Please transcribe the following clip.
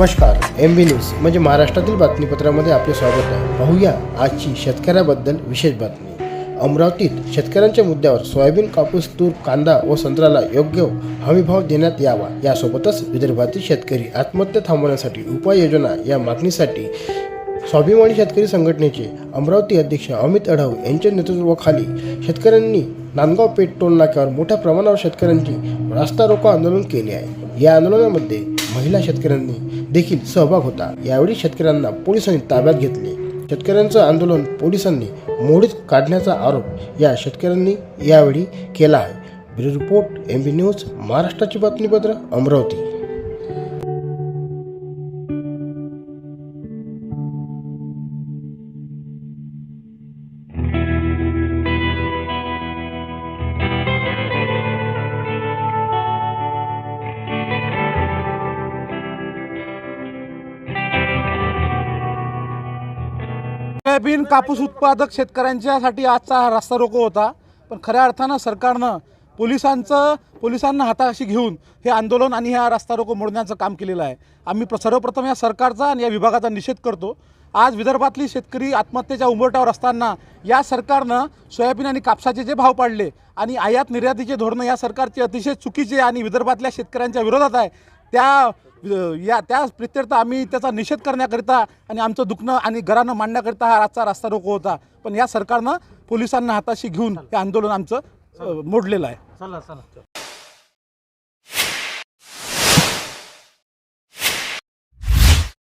नमस्कार M B news म्हणजे महाराष्ट्रातील बातमीपत्रामध्ये आपले स्वागत आहे. पाहूया आजची शेतकऱ्याबद्दल विशेष बातमी. अमरावतीत शेतकऱ्यांच्या मुद्द्यावर सोयाबीन कापूस तूर कांदा व संत्र्याला योग्य हमीभाव देण्यात यावा. यासोबतच विदर्भातील शेतकरी आत्महत्या थांबवण्यासाठी उपाययोजना या मागणीसाठी स्वाभिमानी शेतकरी संघटनेचे अमरावती अध्यक्ष अमित अढाव यांच्या नेतृत्वाखाली शेतकऱ्यांनी नांदगाव पेठ टोल नाक्यावर मोठ्या प्रमाणावर शेतकऱ्यांची रास्ता रोको आंदोलन केले आहे. या आंदोलनामध्ये महिला शेतकऱ्यांनी देखील सहभाग होता. यावेळी शेतकऱ्यांना पोलिसांनी ताब्यात घेतले. शेतकऱ्यांचं आंदोलन पोलिसांनी मोडीत काढण्याचा आरोप या शेतकऱ्यांनी यावेळी केला आहे. Bureau report M B news महाराष्ट्राची बातमीपत्र अमरावती. सोयाबीन कापूस उत्पादक शेतकऱ्यांच्यासाठी आजचा हा रास्ता रोको होता. पण खऱ्या अर्थानं सरकारनं पोलिसांचं पोलिसांना हाताशी घेऊन हे आंदोलन आणि हा रास्ता रोको मोडण्याचं काम केलेलं आहे. आम्ही प्र- सर्वप्रथम या सरकारचा आणि या विभागाचा निषेध करतो. आज विदर्भातली शेतकरी आत्महत्येच्या उंबरट्यावर असताना या सरकारनं सोयाबीन आणि कापसाचे जे भाव पाडले आणि आयात निर्यातीचे धोरणं या सरकारचे अतिशय चुकीचे आणि विदर्भातल्या शेतकऱ्यांच्या विरोधात आहे त्या या त्या प्रित्यर्थ आम्ही त्याचा निषेध करण्याकरिता आणि आमचं दुखणं आणि घरानं मांडण्याकरिता हा आजचा रास्ता रोको होता. पण या सरकारनं पोलिसांना हाताशी घेऊन हे आंदोलन आमचं मोडलेलं आहे.